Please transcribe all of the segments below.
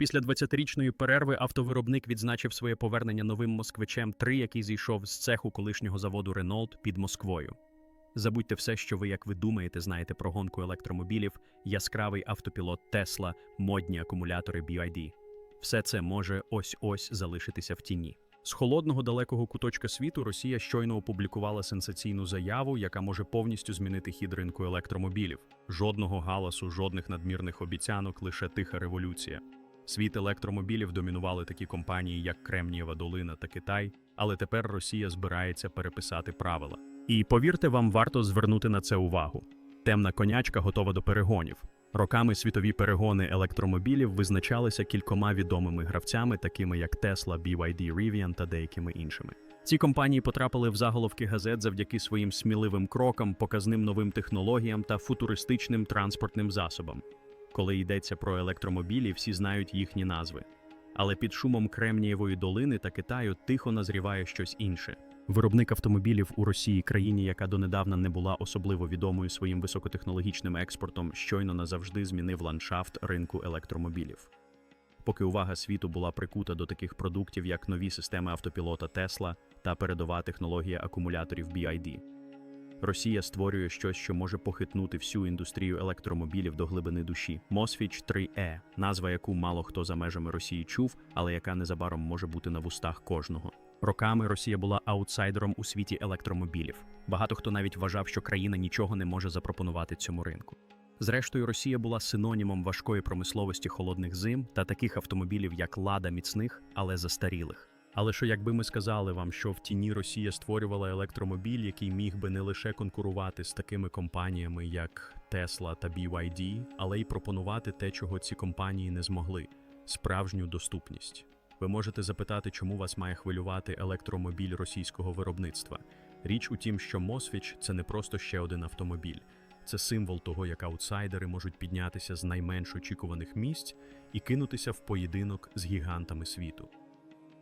Після 20-річної перерви автовиробник відзначив своє повернення новим москвичем 3, який зійшов з цеху колишнього заводу Renault під Москвою. Забудьте все, що ви, як ви думаєте, знаєте про гонку електромобілів, яскравий автопілот Tesla, модні акумулятори BYD. Все це може ось-ось залишитися в тіні. З холодного далекого куточка світу Росія щойно опублікувала сенсаційну заяву, яка може повністю змінити хід ринку електромобілів. Жодного галасу, жодних надмірних обіцянок, лише тиха революція. Світ електромобілів домінували такі компанії, як Кремнієва долина та Китай, але тепер Росія збирається переписати правила. І повірте, вам варто звернути на це увагу. Темна конячка готова до перегонів. Роками світові перегони електромобілів визначалися кількома відомими гравцями, такими як Tesla, BYD, Rivian та деякими іншими. Ці компанії потрапили в заголовки газет завдяки своїм сміливим крокам, показним новим технологіям та футуристичним транспортним засобам. Коли йдеться про електромобілі, всі знають їхні назви. Але під шумом Кремнієвої долини та Китаю тихо назріває щось інше. Виробник автомобілів у Росії, країні, яка донедавна не була особливо відомою своїм високотехнологічним експортом, щойно назавжди змінив ландшафт ринку електромобілів. Поки увага світу була прикута до таких продуктів, як нові системи автопілота Tesla та передова технологія акумуляторів BID. Росія створює щось, що може похитнути всю індустрію електромобілів до глибини душі. Мосфіч 3E, назва яку мало хто за межами Росії чув, але яка незабаром може бути на вустах кожного. Роками Росія була аутсайдером у світі електромобілів. Багато хто навіть вважав, що країна нічого не може запропонувати цьому ринку. Зрештою, Росія була синонімом важкої промисловості холодних зим та таких автомобілів, як лада міцних, але застарілих. Але що якби ми сказали вам, що в тіні Росія створювала електромобіль, який міг би не лише конкурувати з такими компаніями, як Tesla та BYD, але й пропонувати те, чого ці компанії не змогли справжню доступність. Ви можете запитати, чому вас має хвилювати електромобіль російського виробництва. Річ у тім, що Мосвіч це не просто ще один автомобіль, це символ того, як аутсайдери можуть піднятися з найменш очікуваних місць і кинутися в поєдинок з гігантами світу.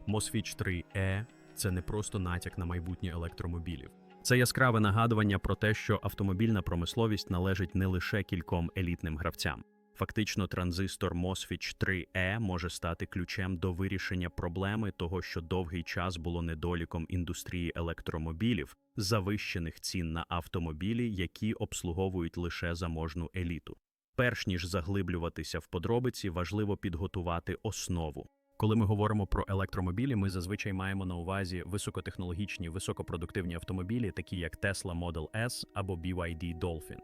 Мосфіч 3E – це не просто натяк на майбутнє електромобілів. Це яскраве нагадування про те, що автомобільна промисловість належить не лише кільком елітним гравцям. Фактично, транзистор MOSFET 3E може стати ключем до вирішення проблеми того, що довгий час було недоліком індустрії електромобілів, завищених цін на автомобілі, які обслуговують лише заможну еліту. Перш ніж заглиблюватися в подробиці, важливо підготувати основу. Коли ми говоримо про електромобілі, ми зазвичай маємо на увазі високотехнологічні, високопродуктивні автомобілі, такі як Tesla Model S або BYD Dolphin.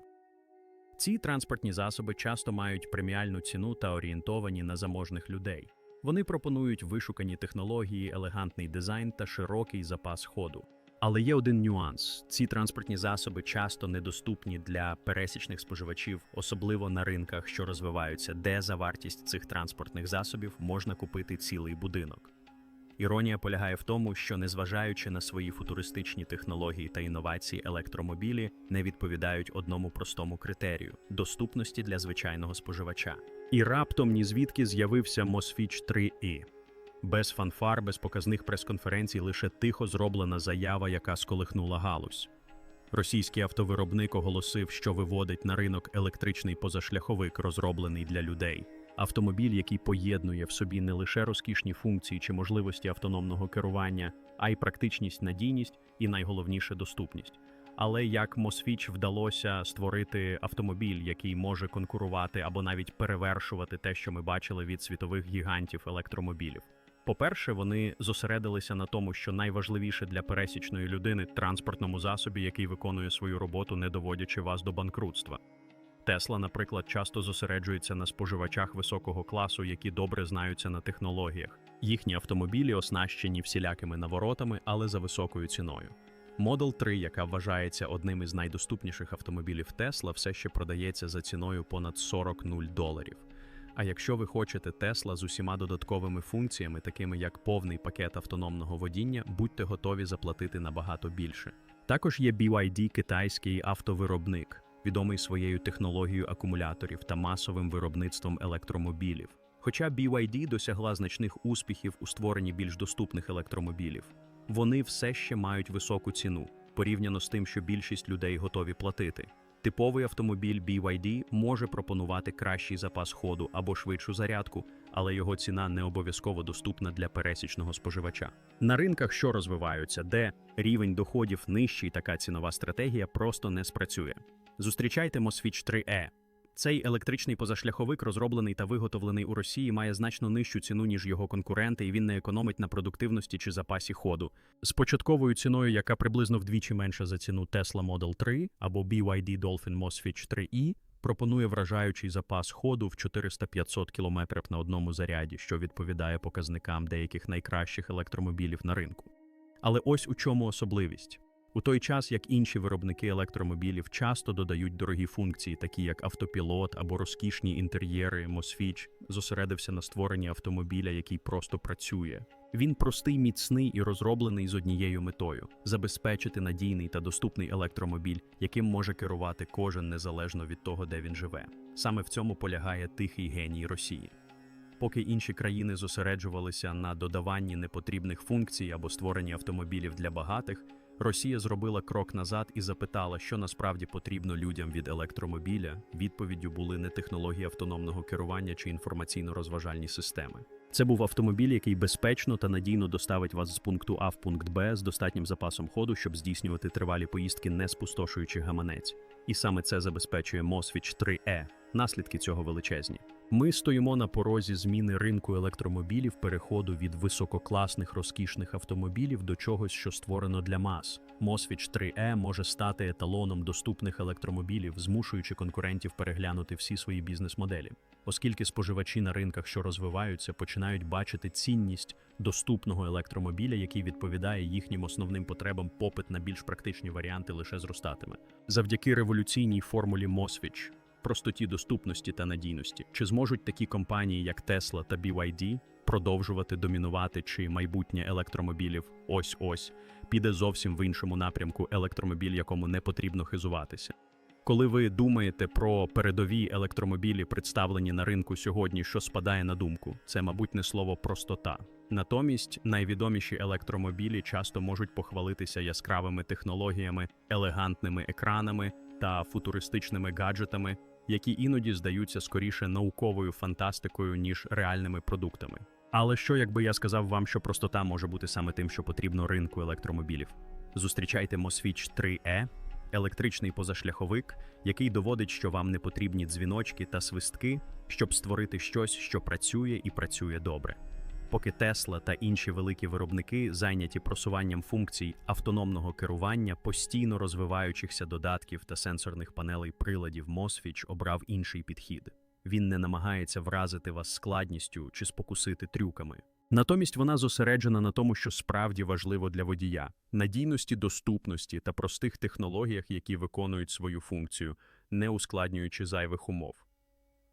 Ці транспортні засоби часто мають преміальну ціну та орієнтовані на заможних людей. Вони пропонують вишукані технології, елегантний дизайн та широкий запас ходу. Але є один нюанс: ці транспортні засоби часто недоступні для пересічних споживачів, особливо на ринках, що розвиваються, де за вартість цих транспортних засобів можна купити цілий будинок. Іронія полягає в тому, що, незважаючи на свої футуристичні технології та інновації, електромобілі не відповідають одному простому критерію доступності для звичайного споживача. І раптом ні звідки з'явився Мосфіч 3i. Без фанфар, без показних прес-конференцій, лише тихо зроблена заява, яка сколихнула галузь. Російський автовиробник оголосив, що виводить на ринок електричний позашляховик, розроблений для людей. Автомобіль, який поєднує в собі не лише розкішні функції чи можливості автономного керування, а й практичність, надійність і найголовніше доступність. Але як Мосфіч вдалося створити автомобіль, який може конкурувати або навіть перевершувати те, що ми бачили від світових гігантів електромобілів. По-перше, вони зосередилися на тому, що найважливіше для пересічної людини транспортному засобі, який виконує свою роботу, не доводячи вас до банкрутства. Тесла, наприклад, часто зосереджується на споживачах високого класу, які добре знаються на технологіях. Їхні автомобілі оснащені всілякими наворотами, але за високою ціною. Model 3, яка вважається одним із найдоступніших автомобілів Tesla, все ще продається за ціною понад 40 нуль доларів. А якщо ви хочете Tesla з усіма додатковими функціями, такими як повний пакет автономного водіння, будьте готові заплатити набагато більше. Також є BYD китайський автовиробник, відомий своєю технологією акумуляторів та масовим виробництвом електромобілів. Хоча BYD досягла значних успіхів у створенні більш доступних електромобілів, вони все ще мають високу ціну порівняно з тим, що більшість людей готові платити. Типовий автомобіль BYD може пропонувати кращий запас ходу або швидшу зарядку, але його ціна не обов'язково доступна для пересічного споживача. На ринках, що розвиваються, де рівень доходів нижчий, така цінова стратегія просто не спрацює. Зустрічайте Mosfetch 3E. Цей електричний позашляховик, розроблений та виготовлений у Росії, має значно нижчу ціну, ніж його конкуренти, і він не економить на продуктивності чи запасі ходу. З початковою ціною, яка приблизно вдвічі менша за ціну Tesla Model 3 або BYD Dolphin Mosfetch 3E, пропонує вражаючий запас ходу в 400-500 км на одному заряді, що відповідає показникам деяких найкращих електромобілів на ринку. Але ось у чому особливість. У той час, як інші виробники електромобілів часто додають дорогі функції, такі як автопілот або розкішні інтер'єри, Мосфіч зосередився на створенні автомобіля, який просто працює. Він простий, міцний і розроблений з однією метою забезпечити надійний та доступний електромобіль, яким може керувати кожен незалежно від того, де він живе. Саме в цьому полягає тихий геній Росії. Поки інші країни зосереджувалися на додаванні непотрібних функцій або створенні автомобілів для багатих, Росія зробила крок назад і запитала, що насправді потрібно людям від електромобіля. Відповіддю були не технології автономного керування чи інформаційно-розважальні системи. Це був автомобіль, який безпечно та надійно доставить вас з пункту А в пункт Б з достатнім запасом ходу, щоб здійснювати тривалі поїздки, не спустошуючи гаманець. І саме це забезпечує Mosfetch 3E. Наслідки цього величезні. Ми стоїмо на порозі зміни ринку електромобілів, переходу від висококласних розкішних автомобілів до чогось, що створено для мас. Mosfetch 3E може стати еталоном доступних електромобілів, змушуючи конкурентів переглянути всі свої бізнес-моделі, оскільки споживачі на ринках, що розвиваються, починають бачити цінність доступного електромобіля, який відповідає їхнім основним потребам, попит на більш практичні варіанти лише зростатиме. Завдяки революційній формулі Mosfetch простоті доступності та надійності. Чи зможуть такі компанії, як Tesla та BYD, продовжувати домінувати, чи майбутнє електромобілів ось ось піде зовсім в іншому напрямку електромобіль, якому не потрібно хизуватися? Коли ви думаєте про передові електромобілі, представлені на ринку сьогодні, що спадає на думку, це, мабуть, не слово простота. Натомість найвідоміші електромобілі часто можуть похвалитися яскравими технологіями, елегантними екранами та футуристичними гаджетами, які іноді здаються скоріше науковою фантастикою, ніж реальними продуктами. Але що, якби я сказав вам, що простота може бути саме тим, що потрібно ринку електромобілів? Зустрічайте Мосвіч 3E, електричний позашляховик, який доводить, що вам не потрібні дзвіночки та свистки, щоб створити щось, що працює і працює добре. Поки Tesla та інші великі виробники зайняті просуванням функцій автономного керування, постійно розвиваючихся додатків та сенсорних панелей приладів, Mosfetch обрав інший підхід. Він не намагається вразити вас складністю чи спокусити трюками. Натомість вона зосереджена на тому, що справді важливо для водія надійності, доступності та простих технологіях, які виконують свою функцію, не ускладнюючи зайвих умов.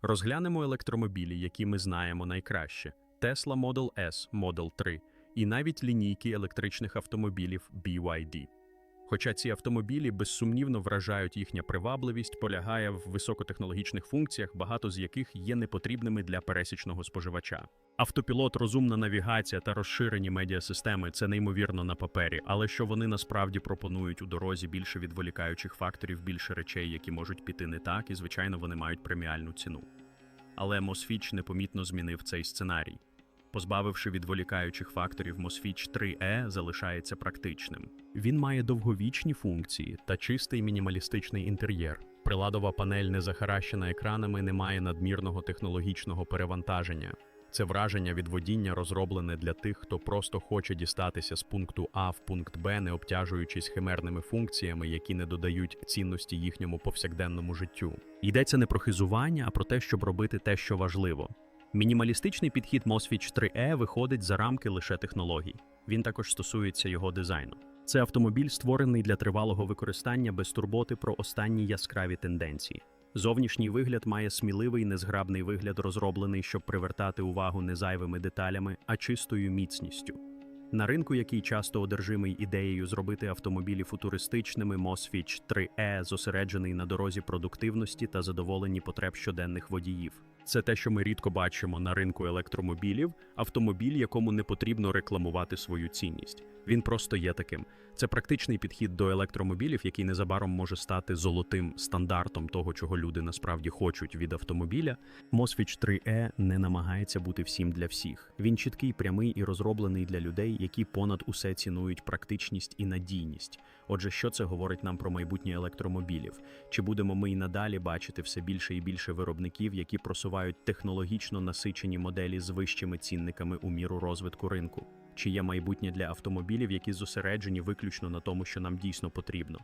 Розглянемо електромобілі, які ми знаємо найкраще. Tesla Model S, Model 3 і навіть лінійки електричних автомобілів BYD. Хоча ці автомобілі безсумнівно вражають їхня привабливість, полягає в високотехнологічних функціях, багато з яких є непотрібними для пересічного споживача. Автопілот, розумна навігація та розширені медіасистеми це неймовірно на папері, але що вони насправді пропонують у дорозі більше відволікаючих факторів, більше речей, які можуть піти не так, і звичайно вони мають преміальну ціну. Але Mosfetch непомітно змінив цей сценарій. Позбавивши відволікаючих факторів, Mosfetch 3E залишається практичним. Він має довговічні функції та чистий мінімалістичний інтер'єр. Приладова панель, не захаращена екранами, не має надмірного технологічного перевантаження. Це враження від водіння розроблене для тих, хто просто хоче дістатися з пункту А в пункт Б, не обтяжуючись химерними функціями, які не додають цінності їхньому повсякденному життю. Йдеться не про хизування, а про те, щоб робити те, що важливо. Мінімалістичний підхід Mosfetch 3E виходить за рамки лише технологій. Він також стосується його дизайну. Це автомобіль, створений для тривалого використання без турботи про останні яскраві тенденції. Зовнішній вигляд має сміливий незграбний вигляд, розроблений, щоб привертати увагу не зайвими деталями, а чистою міцністю. На ринку, який часто одержимий ідеєю зробити автомобілі футуристичними, Mosfetch 3E зосереджений на дорозі продуктивності та задоволенні потреб щоденних водіїв. Це те, що ми рідко бачимо на ринку електромобілів, автомобіль, якому не потрібно рекламувати свою цінність. Він просто є таким. Це практичний підхід до електромобілів, який незабаром може стати золотим стандартом того, чого люди насправді хочуть від автомобіля. Mosfetch 3E не намагається бути всім для всіх. Він чіткий, прямий і розроблений для людей, які понад усе цінують практичність і надійність. Отже, що це говорить нам про майбутнє електромобілів? Чи будемо ми й надалі бачити все більше і більше виробників, які просувають технологічно насичені моделі з вищими цінниками у міру розвитку ринку? Чи є майбутнє для автомобілів, які зосереджені виключно на тому, що нам дійсно потрібно?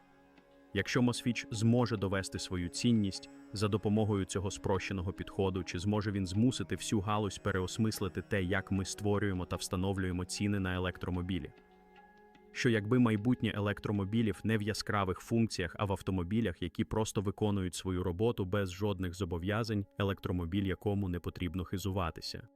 Якщо Мосфіч зможе довести свою цінність за допомогою цього спрощеного підходу, чи зможе він змусити всю галузь переосмислити те, як ми створюємо та встановлюємо ціни на електромобілі? Що якби майбутнє електромобілів не в яскравих функціях, а в автомобілях, які просто виконують свою роботу без жодних зобов'язань, електромобіль якому не потрібно хизуватися.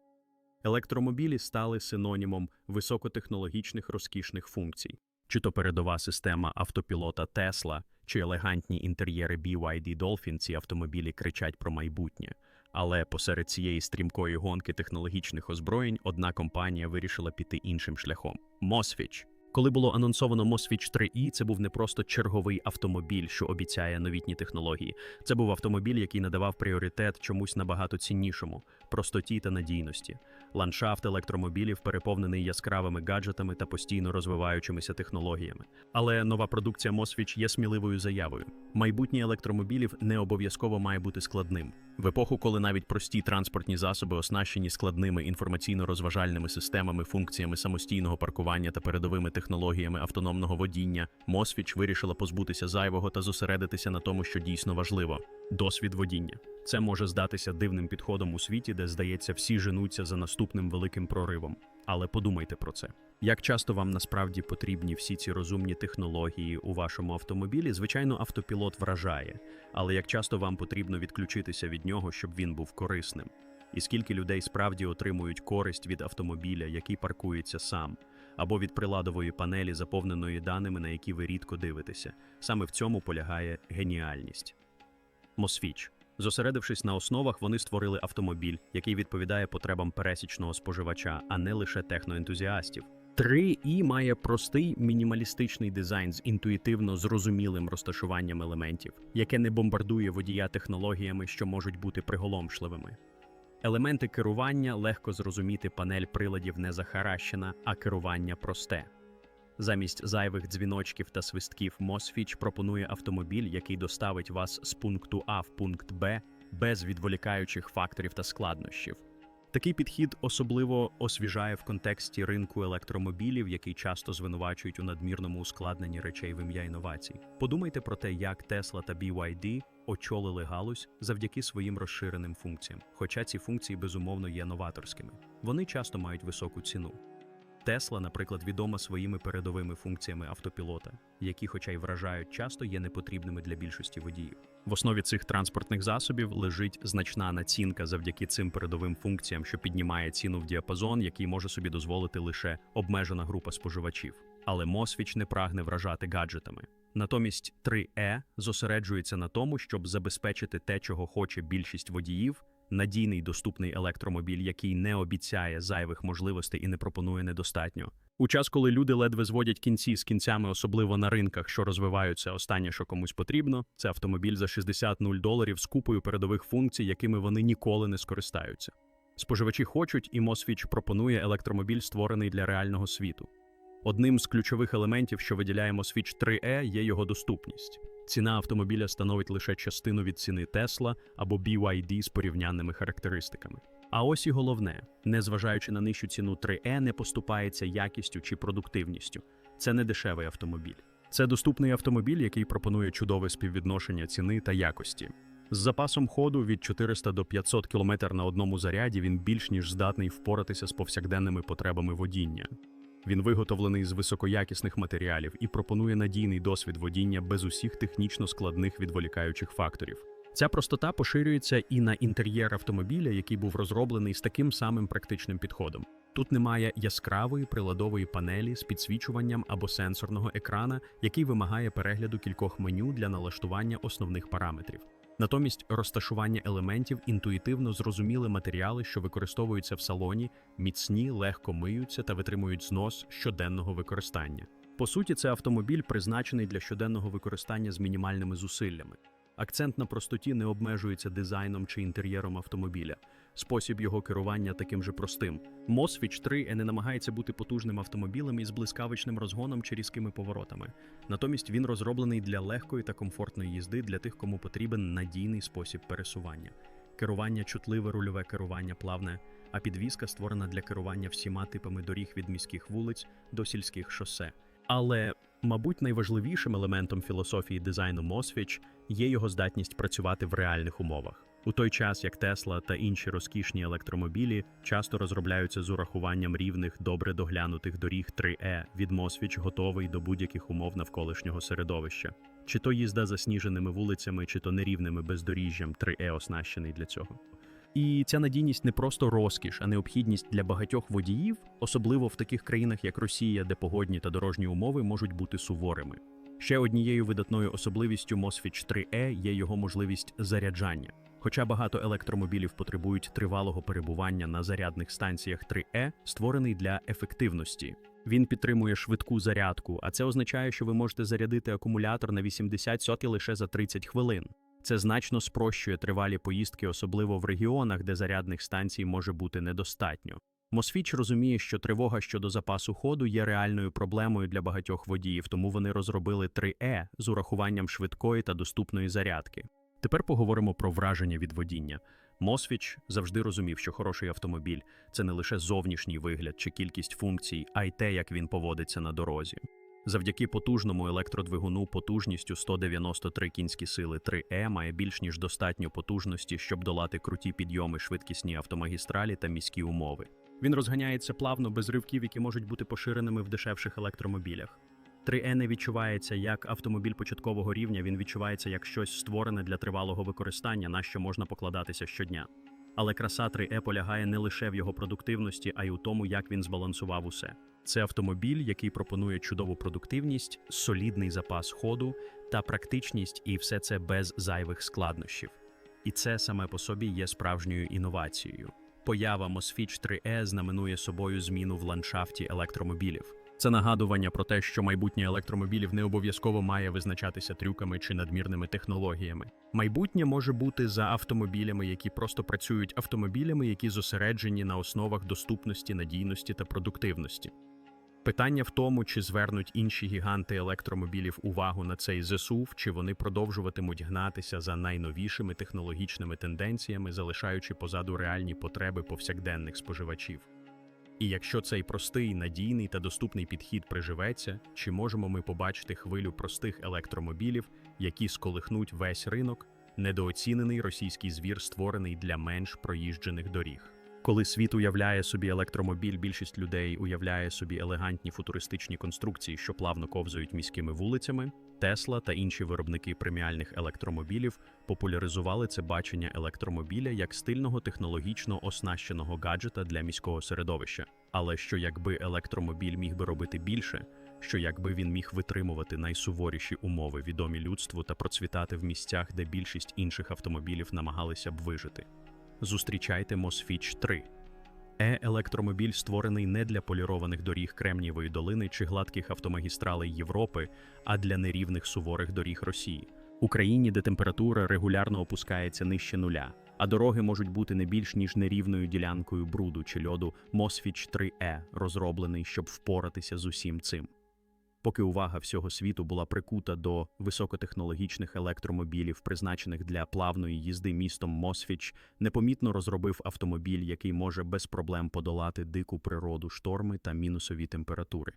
Електромобілі стали синонімом високотехнологічних розкішних функцій, чи то передова система автопілота Tesla, чи елегантні інтер'єри BYD Dolphin ці автомобілі кричать про майбутнє. Але посеред цієї стрімкої гонки технологічних озброєнь одна компанія вирішила піти іншим шляхом Mosfetch. Коли було анонсовано Mosfetch 3i, це був не просто черговий автомобіль, що обіцяє новітні технології. Це був автомобіль, який надавав пріоритет чомусь набагато ціннішому простоті та надійності. Ландшафт електромобілів переповнений яскравими гаджетами та постійно розвиваючимися технологіями. Але нова продукція Mosfetch є сміливою заявою. Майбутнє електромобілів не обов'язково має бути складним. В епоху, коли навіть прості транспортні засоби оснащені складними інформаційно-розважальними системами, функціями самостійного паркування та передовими технологіями автономного водіння, Mosfetch вирішила позбутися зайвого та зосередитися на тому, що дійсно важливо досвід водіння. Це може здатися дивним підходом у світі, де, здається, всі женуться за наступним великим проривом. Але подумайте про це. Як часто вам насправді потрібні всі ці розумні технології у вашому автомобілі? Звичайно, автопілот вражає, але як часто вам потрібно відключитися від нього, щоб він був корисним? І скільки людей справді отримують користь від автомобіля, який паркується сам, або від приладової панелі, заповненої даними, на які ви рідко дивитеся? Саме в цьому полягає геніальність. Мосфіч. Зосередившись на основах, вони створили автомобіль, який відповідає потребам пересічного споживача, а не лише техноентузіастів. 3i має простий мінімалістичний дизайн з інтуїтивно зрозумілим розташуванням елементів, яке не бомбардує водія технологіями, що можуть бути приголомшливими. Елементи керування легко зрозуміти панель приладів не захаращена, а керування просте. Замість зайвих дзвіночків та свистків Мосфіч пропонує автомобіль, який доставить вас з пункту А в пункт Б без відволікаючих факторів та складнощів. Такий підхід особливо освіжає в контексті ринку електромобілів, який часто звинувачують у надмірному ускладненні речей в ім'я інновацій. Подумайте про те, як Tesla та BYD очолили галузь завдяки своїм розширеним функціям, хоча ці функції безумовно є новаторськими. Вони часто мають високу ціну. Тесла, наприклад, відома своїми передовими функціями автопілота, які, хоча й вражають, часто є непотрібними для більшості водіїв. В основі цих транспортних засобів лежить значна націнка завдяки цим передовим функціям, що піднімає ціну в діапазон, який може собі дозволити лише обмежена група споживачів. Але Мосвіч не прагне вражати гаджетами. Натомість 3E зосереджується на тому, щоб забезпечити те, чого хоче більшість водіїв, надійний доступний електромобіль, який не обіцяє зайвих можливостей і не пропонує недостатньо. У час, коли люди ледве зводять кінці з кінцями, особливо на ринках, що розвиваються, останнє, що комусь потрібно, це автомобіль за 60 0 доларів з купою передових функцій, якими вони ніколи не скористаються. Споживачі хочуть, і Мосфіч пропонує електромобіль, створений для реального світу. Одним з ключових елементів, що виділяє Mosfetch 3E, є його доступність. Ціна автомобіля становить лише частину від ціни Tesla або BYD з порівнянними характеристиками. А ось і головне, незважаючи на нижчу ціну 3E, не поступається якістю чи продуктивністю. Це не дешевий автомобіль. Це доступний автомобіль, який пропонує чудове співвідношення ціни та якості. З запасом ходу від 400 до 500 км на одному заряді він більш ніж здатний впоратися з повсякденними потребами водіння. Він виготовлений з високоякісних матеріалів і пропонує надійний досвід водіння без усіх технічно складних відволікаючих факторів. Ця простота поширюється і на інтер'єр автомобіля, який був розроблений з таким самим практичним підходом. Тут немає яскравої приладової панелі з підсвічуванням або сенсорного екрана, який вимагає перегляду кількох меню для налаштування основних параметрів. Натомість розташування елементів інтуїтивно зрозуміли матеріали, що використовуються в салоні, міцні, легко миються та витримують знос щоденного використання. По суті, це автомобіль призначений для щоденного використання з мінімальними зусиллями. Акцент на простоті не обмежується дизайном чи інтер'єром автомобіля. Спосіб його керування таким же простим. Мосвіч 3 не намагається бути потужним автомобілем із блискавичним розгоном чи різкими поворотами. Натомість він розроблений для легкої та комфортної їзди для тих, кому потрібен надійний спосіб пересування. Керування чутливе, рульове керування плавне, а підвізка створена для керування всіма типами доріг від міських вулиць до сільських шосе. Але, мабуть, найважливішим елементом філософії дизайну Мосвіч є його здатність працювати в реальних умовах. У той час як Тесла та інші розкішні електромобілі часто розробляються з урахуванням рівних, добре доглянутих доріг 3E, від Мосвіч готовий до будь-яких умов навколишнього середовища. Чи то їзда засніженими вулицями, чи то нерівними бездоріжжям 3E оснащений для цього. І ця надійність не просто розкіш, а необхідність для багатьох водіїв, особливо в таких країнах, як Росія, де погодні та дорожні умови можуть бути суворими. Ще однією видатною особливістю Мосфіч 3E є його можливість заряджання. Хоча багато електромобілів потребують тривалого перебування на зарядних станціях 3E, створений для ефективності. Він підтримує швидку зарядку, а це означає, що ви можете зарядити акумулятор на 80 соті лише за 30 хвилин. Це значно спрощує тривалі поїздки, особливо в регіонах, де зарядних станцій може бути недостатньо. Мосфіч розуміє, що тривога щодо запасу ходу є реальною проблемою для багатьох водіїв, тому вони розробили 3E з урахуванням швидкої та доступної зарядки. Тепер поговоримо про враження від водіння. Мосвіч завжди розумів, що хороший автомобіль це не лише зовнішній вигляд чи кількість функцій, а й те, як він поводиться на дорозі. Завдяки потужному електродвигуну потужністю 193 кінські сили 3E має більш ніж достатньо потужності, щоб долати круті підйоми, швидкісні автомагістралі та міські умови. Він розганяється плавно без ривків, які можуть бути поширеними в дешевших електромобілях. 3E не відчувається як автомобіль початкового рівня, він відчувається як щось створене для тривалого використання, на що можна покладатися щодня. Але краса 3E полягає не лише в його продуктивності, а й у тому, як він збалансував усе. Це автомобіль, який пропонує чудову продуктивність, солідний запас ходу та практичність, і все це без зайвих складнощів. І це саме по собі є справжньою інновацією. Поява Mosfetch 3E знаменує собою зміну в ландшафті електромобілів. Це нагадування про те, що майбутнє електромобілів не обов'язково має визначатися трюками чи надмірними технологіями. Майбутнє може бути за автомобілями, які просто працюють автомобілями, які зосереджені на основах доступності, надійності та продуктивності. Питання в тому, чи звернуть інші гіганти електромобілів увагу на цей ЗСУВ, чи вони продовжуватимуть гнатися за найновішими технологічними тенденціями, залишаючи позаду реальні потреби повсякденних споживачів. І якщо цей простий, надійний та доступний підхід приживеться, чи можемо ми побачити хвилю простих електромобілів, які сколихнуть весь ринок, недооцінений російський звір, створений для менш проїжджених доріг? Коли світ уявляє собі електромобіль, більшість людей уявляє собі елегантні футуристичні конструкції, що плавно ковзають міськими вулицями. Тесла та інші виробники преміальних електромобілів популяризували це бачення електромобіля як стильного технологічно оснащеного гаджета для міського середовища. Але що якби електромобіль міг би робити більше, що якби він міг витримувати найсуворіші умови, відомі людству та процвітати в місцях, де більшість інших автомобілів намагалися б вижити. Зустрічайте Мосфіч 3. Е-електромобіль створений не для полірованих доріг Кремнієвої долини чи гладких автомагістралей Європи, а для нерівних суворих доріг Росії. Україні, де температура регулярно опускається нижче нуля, а дороги можуть бути не більш ніж нерівною ділянкою бруду чи льоду Мосфіч 3Е, розроблений, щоб впоратися з усім цим. Поки увага всього світу була прикута до високотехнологічних електромобілів, призначених для плавної їзди містом Мосфіч, непомітно розробив автомобіль, який може без проблем подолати дику природу, шторми та мінусові температури.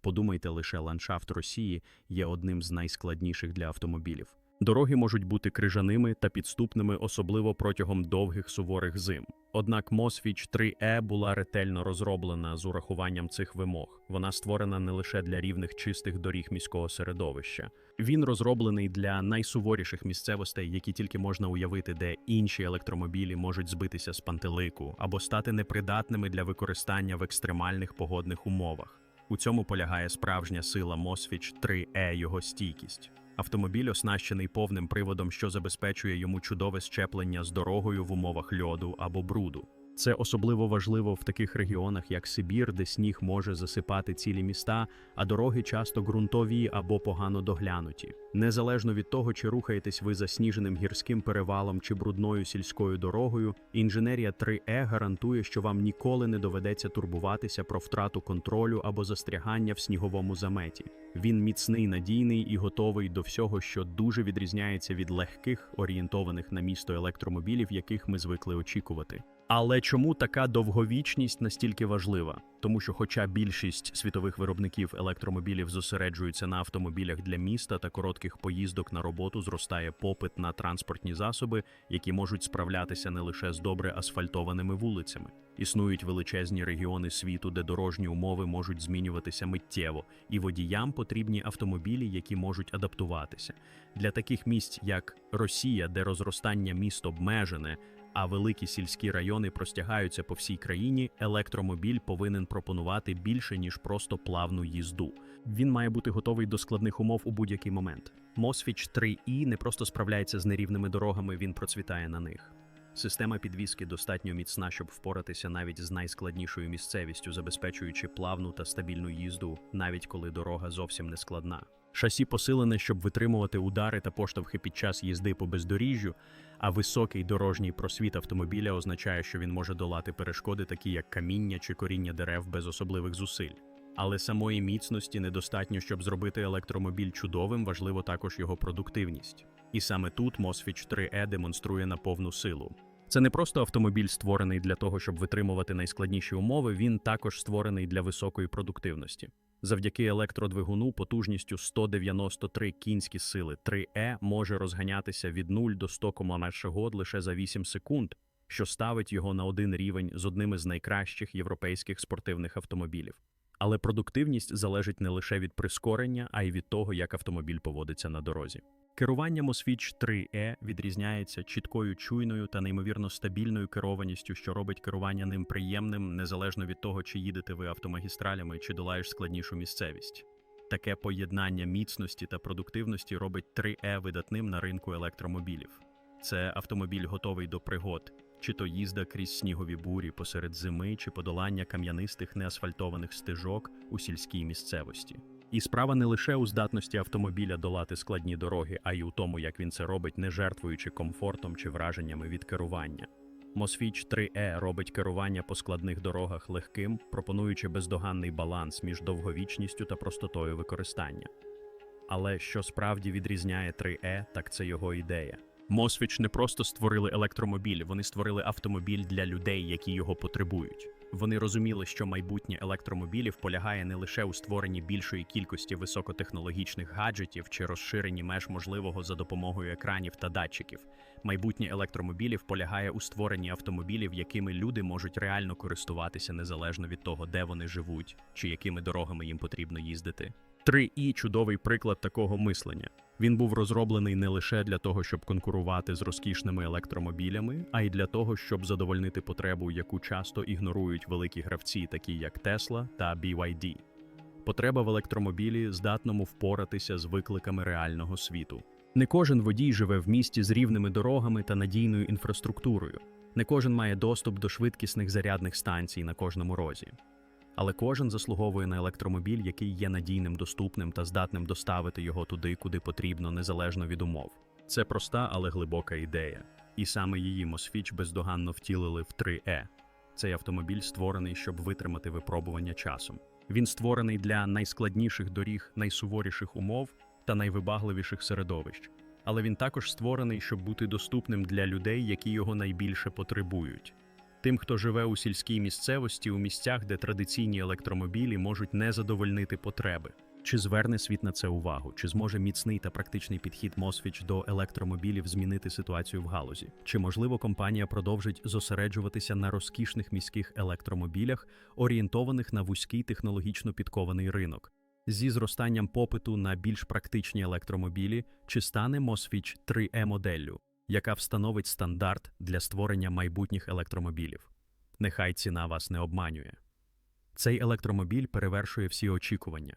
Подумайте лише, ландшафт Росії є одним з найскладніших для автомобілів. Дороги можуть бути крижаними та підступними, особливо протягом довгих суворих зим. Однак Мосфіч 3E була ретельно розроблена з урахуванням цих вимог. Вона створена не лише для рівних чистих доріг міського середовища. Він розроблений для найсуворіших місцевостей, які тільки можна уявити, де інші електромобілі можуть збитися з пантелику або стати непридатними для використання в екстремальних погодних умовах. У цьому полягає справжня сила Мосфіч 3E його стійкість. Автомобіль оснащений повним приводом, що забезпечує йому чудове щеплення з дорогою в умовах льоду або бруду. Це особливо важливо в таких регіонах, як Сибір, де сніг може засипати цілі міста, а дороги часто ґрунтові або погано доглянуті. Незалежно від того, чи рухаєтесь ви засніженим гірським перевалом чи брудною сільською дорогою, інженерія 3E гарантує, що вам ніколи не доведеться турбуватися про втрату контролю або застрягання в сніговому заметі. Він міцний, надійний і готовий до всього, що дуже відрізняється від легких, орієнтованих на місто електромобілів, яких ми звикли очікувати. Але чому така довговічність настільки важлива? Тому що, хоча більшість світових виробників електромобілів зосереджуються на автомобілях для міста та коротких поїздок на роботу, зростає попит на транспортні засоби, які можуть справлятися не лише з добре асфальтованими вулицями. Існують величезні регіони світу, де дорожні умови можуть змінюватися миттєво, і водіям потрібні автомобілі, які можуть адаптуватися. Для таких місць, як Росія, де розростання міст обмежене, а великі сільські райони простягаються по всій країні, електромобіль повинен пропонувати більше, ніж просто плавну їзду. Він має бути готовий до складних умов у будь-який момент. Мосфіч 3i не просто справляється з нерівними дорогами, він процвітає на них. Система підвіски достатньо міцна, щоб впоратися навіть з найскладнішою місцевістю, забезпечуючи плавну та стабільну їзду, навіть коли дорога зовсім не складна. Шасі посилене, щоб витримувати удари та поштовхи під час їзди по бездоріжжю, а високий дорожній просвіт автомобіля означає, що він може долати перешкоди, такі як каміння чи коріння дерев без особливих зусиль. Але самої міцності недостатньо, щоб зробити електромобіль чудовим, важливо також його продуктивність. І саме тут Мосфіч 3E демонструє на повну силу. Це не просто автомобіль, створений для того, щоб витримувати найскладніші умови, він також створений для високої продуктивності. Завдяки електродвигуну потужністю 193 кінські сили 3E може розганятися від 0 до 100 км год лише за 8 секунд, що ставить його на один рівень з одним із найкращих європейських спортивних автомобілів. Але продуктивність залежить не лише від прискорення, а й від того, як автомобіль поводиться на дорозі. Керування Mosfetch 3E відрізняється чіткою чуйною та неймовірно стабільною керованістю, що робить керування ним приємним, незалежно від того, чи їдете ви автомагістралями, чи долаєш складнішу місцевість. Таке поєднання міцності та продуктивності робить 3E видатним на ринку електромобілів. Це автомобіль готовий до пригод, чи то їзда крізь снігові бурі посеред зими, чи подолання кам'янистих неасфальтованих стежок у сільській місцевості. І справа не лише у здатності автомобіля долати складні дороги, а й у тому, як він це робить, не жертвуючи комфортом чи враженнями від керування. Мосфіч 3E робить керування по складних дорогах легким, пропонуючи бездоганний баланс між довговічністю та простотою використання. Але що справді відрізняє 3E, так це його ідея. Мосфіч не просто створили електромобіль, вони створили автомобіль для людей, які його потребують. Вони розуміли, що майбутнє електромобілів полягає не лише у створенні більшої кількості високотехнологічних гаджетів чи розширенні меж можливого за допомогою екранів та датчиків. Майбутнє електромобілів полягає у створенні автомобілів, якими люди можуть реально користуватися незалежно від того, де вони живуть чи якими дорогами їм потрібно їздити. 3i – чудовий приклад такого мислення. Він був розроблений не лише для того, щоб конкурувати з розкішними електромобілями, а й для того, щоб задовольнити потребу, яку часто ігнорують великі гравці, такі як Tesla та BYD. Потреба в електромобілі здатному впоратися з викликами реального світу. Не кожен водій живе в місті з рівними дорогами та надійною інфраструктурою. Не кожен має доступ до швидкісних зарядних станцій на кожному розі. Але кожен заслуговує на електромобіль, який є надійним, доступним та здатним доставити його туди, куди потрібно, незалежно від умов. Це проста, але глибока ідея. І саме її Мосфіч бездоганно втілили в 3E. Цей автомобіль створений, щоб витримати випробування часом. Він створений для найскладніших доріг, найсуворіших умов та найвибагливіших середовищ. Але він також створений, щоб бути доступним для людей, які його найбільше потребують. Тим, хто живе у сільській місцевості, у місцях, де традиційні електромобілі можуть не задовольнити потреби. Чи зверне світ на це увагу? Чи зможе міцний та практичний підхід Мосфіч до електромобілів змінити ситуацію в галузі? Чи можливо компанія продовжить зосереджуватися на розкішних міських електромобілях, орієнтованих на вузький технологічно підкований ринок? Зі зростанням попиту на більш практичні електромобілі, чи стане Мосфіч 3E моделлю? Яка встановить стандарт для створення майбутніх електромобілів. Нехай ціна вас не обманює. Цей електромобіль перевершує всі очікування.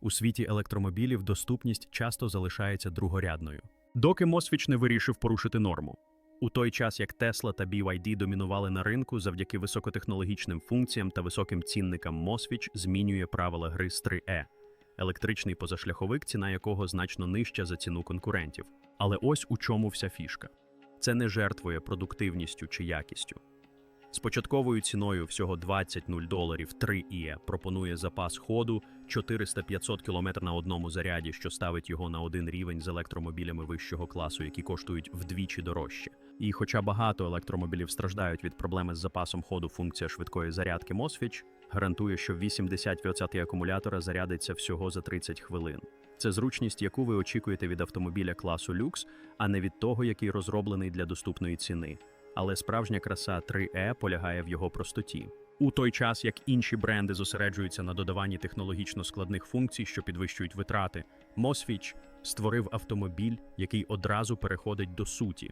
У світі електромобілів доступність часто залишається другорядною. Доки Мосвіч не вирішив порушити норму. У той час як Tesla та BYD домінували на ринку завдяки високотехнологічним функціям та високим цінникам Мосвіч змінює правила гри з 3E – електричний позашляховик, ціна якого значно нижча за ціну конкурентів. Але ось у чому вся фішка. Це не жертвує продуктивністю чи якістю. З початковою ціною всього 20 0 доларів 3E пропонує запас ходу 400-500 км на одному заряді, що ставить його на один рівень з електромобілями вищого класу, які коштують вдвічі дорожче. І хоча багато електромобілів страждають від проблеми з запасом ходу, функція швидкої зарядки Mosfetch гарантує, що 80% акумулятора зарядиться всього за 30 хвилин. Це зручність, яку ви очікуєте від автомобіля класу люкс, а не від того, який розроблений для доступної ціни. Але справжня краса 3E полягає в його простоті. У той час, як інші бренди зосереджуються на додаванні технологічно складних функцій, що підвищують витрати, Mosfetch створив автомобіль, який одразу переходить до суті.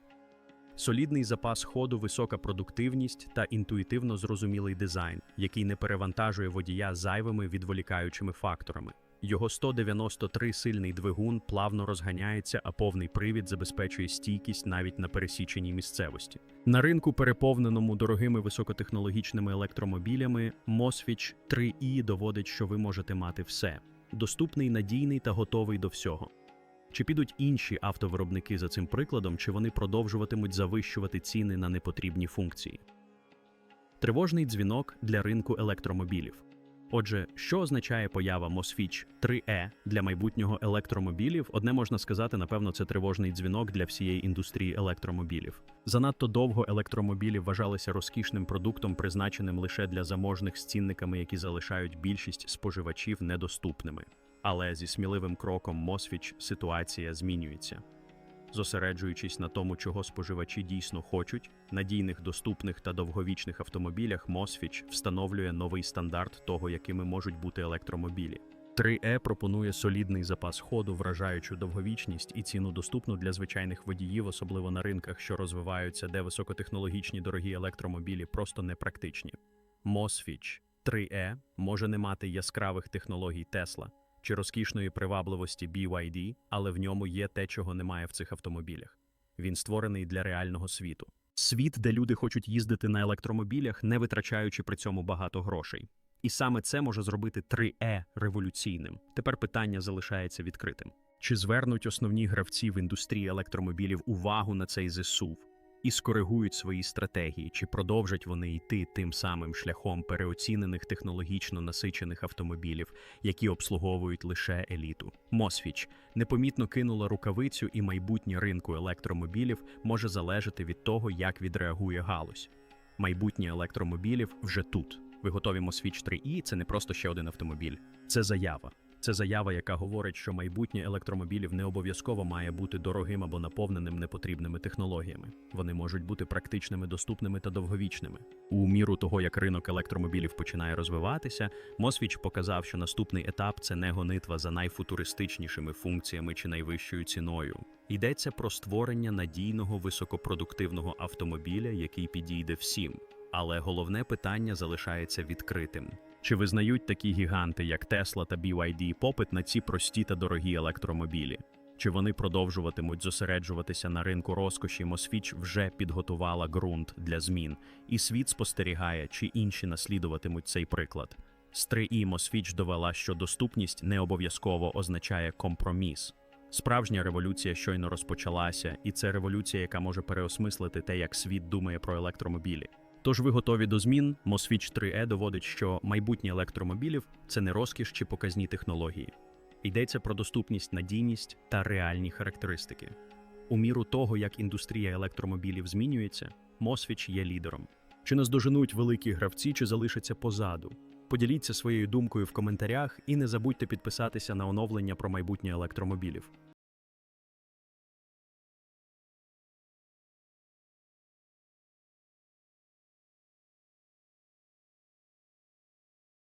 Солідний запас ходу, висока продуктивність та інтуїтивно зрозумілий дизайн, який не перевантажує водія зайвими відволікаючими факторами. Його 193 сильний двигун плавно розганяється, а повний привід забезпечує стійкість навіть на пересіченій місцевості. На ринку, переповненому дорогими високотехнологічними електромобілями, Mosfetch 3i доводить, що ви можете мати все: доступний, надійний та готовий до всього. Чи підуть інші автовиробники за цим прикладом, чи вони продовжуватимуть завищувати ціни на непотрібні функції? Тривожний дзвінок для ринку електромобілів. Отже, що означає поява Mosfetch 3E для майбутнього електромобілів? Одне можна сказати, напевно, це тривожний дзвінок для всієї індустрії електромобілів. Занадто довго електромобілі вважалися розкішним продуктом, призначеним лише для заможних з цінниками, які залишають більшість споживачів недоступними. Але зі сміливим кроком Mosfetch ситуація змінюється. Зосереджуючись на тому, чого споживачі дійсно хочуть, надійних, доступних та довговічних автомобілях Mosfetch встановлює новий стандарт того, якими можуть бути електромобілі. 3E пропонує солідний запас ходу, вражаючу довговічність і ціну доступну для звичайних водіїв, особливо на ринках, що розвиваються, де високотехнологічні дорогі електромобілі просто непрактичні. Mosfetch 3E може не мати яскравих технологій Tesla чи розкішної привабливості BYD, але в ньому є те, чого немає в цих автомобілях. Він створений для реального світу. Світ, де люди хочуть їздити на електромобілях, не витрачаючи при цьому багато грошей. І саме це може зробити 3E революційним. Тепер питання залишається відкритим. Чи звернуть основні гравці в індустрії електромобілів увагу на цей зсув і скоригують свої стратегії, чи продовжать вони йти тим самим шляхом переоцінених технологічно насичених автомобілів, які обслуговують лише еліту? Мосфіч непомітно кинула рукавицю, і майбутнє ринку електромобілів може залежати від того, як відреагує галузь. Майбутнє електромобілів вже тут. Ви готові Mosfetch 3i – це не просто ще один автомобіль, це заява. Це заява, яка говорить, що майбутнє електромобілів не обов'язково має бути дорогим або наповненим непотрібними технологіями. Вони можуть бути практичними, доступними та довговічними. У міру того, як ринок електромобілів починає розвиватися, Мосвіч показав, що наступний етап це не гонитва за найфутуристичнішими функціями чи найвищою ціною. Йдеться про створення надійного високопродуктивного автомобіля, який підійде всім. Але головне питання залишається відкритим. Чи визнають такі гіганти, як Tesla та BYD, попит на ці прості та дорогі електромобілі? Чи вони продовжуватимуть зосереджуватися на ринку розкоші? Мосфіч вже підготувала ґрунт для змін, і світ спостерігає, чи інші наслідуватимуть цей приклад. З 3i Мосфіч довела, що доступність не обов'язково означає компроміс. Справжня революція щойно розпочалася, і це революція, яка може переосмислити те, як світ думає про електромобілі. Тож ви готові до змін? Mosfetch 3E доводить, що майбутнє електромобілів це не розкіш чи показні технології. Йдеться про доступність, надійність та реальні характеристики. У міру того, як індустрія електромобілів змінюється, Mosfetch є лідером. Чи наздоженуть великі гравці, чи залишаться позаду? Поділіться своєю думкою в коментарях і не забудьте підписатися на оновлення про майбутнє електромобілів.